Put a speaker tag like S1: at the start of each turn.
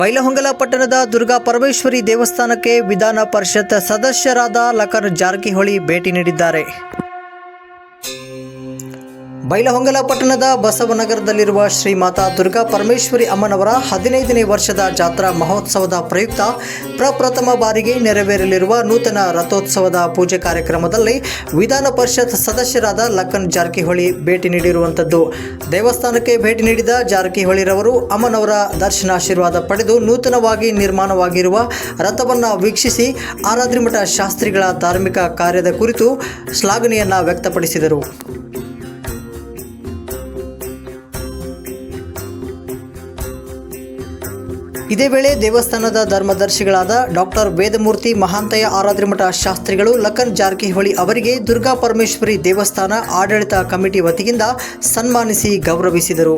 S1: ಬೈಲಹೊಂಗಲ ಪಟ್ಟಣದ ದುರ್ಗಾ ಪರಮೇಶ್ವರಿ ದೇವಸ್ಥಾನಕ್ಕೆ ವಿಧಾನ ಪರಿಷತ್ ಸದಸ್ಯರಾದ ಲಖನ್ ಜಾರಕಿಹೊಳಿ ಭೇಟಿ ನೀಡಿದ್ದಾರೆ. ಬೈಲಹೊಂಗಲ ಪಟ್ಟಣದ ಬಸವನಗರದಲ್ಲಿರುವ ಶ್ರೀ ಮಾತಾ ದುರ್ಗಾ ಪರಮೇಶ್ವರಿ ಅಮ್ಮನವರ ಹದಿನೈದನೇ ವರ್ಷದ ಜಾತ್ರಾ ಮಹೋತ್ಸವದ ಪ್ರಯುಕ್ತ ಪ್ರಪ್ರಥಮ ಬಾರಿಗೆ ನೆರವೇರಲಿರುವ ನೂತನ ರಥೋತ್ಸವದ ಪೂಜೆ ಕಾರ್ಯಕ್ರಮದಲ್ಲಿ ವಿಧಾನ ಪರಿಷತ್ ಸದಸ್ಯರಾದ ಲಕ್ಕನ್ ಜಾರಕಿಹೊಳಿ ಭೇಟಿ ನೀಡಿರುವಂಥದ್ದು. ದೇವಸ್ಥಾನಕ್ಕೆ ಭೇಟಿ ನೀಡಿದ ಜಾರಕಿಹೊಳಿರವರು ಅಮ್ಮನವರ ದರ್ಶನಾಶೀರ್ವಾದ ಪಡೆದು ನೂತನವಾಗಿ ನಿರ್ಮಾಣವಾಗಿರುವ ರಥವನ್ನು ವೀಕ್ಷಿಸಿ ಆರಾದ್ರಿಮಠ ಶಾಸ್ತ್ರಿಗಳ ಧಾರ್ಮಿಕ ಕಾರ್ಯದ ಕುರಿತು ಶ್ಲಾಘನೆಯನ್ನು ವ್ಯಕ್ತಪಡಿಸಿದರು. ಇದೇ ವೇಳೆ ದೇವಸ್ಥಾನದ ಧರ್ಮದರ್ಶಿಗಳಾದ ಡಾಕ್ಟರ್ ವೇದಮೂರ್ತಿ ಮಹಾಂತಯ್ಯ ಆರಾದ್ರಿಮಠ ಶಾಸ್ತ್ರಿಗಳು ಲಖನ್ ಜಾರಕಿಹೊಳಿ ಅವರಿಗೆ ದುರ್ಗಾ ಪರಮೇಶ್ವರಿ ದೇವಸ್ಥಾನ ಆಡಳಿತ ಕಮಿಟಿ ವತಿಯಿಂದ ಸನ್ಮಾನಿಸಿ ಗೌರವಿಸಿದರು.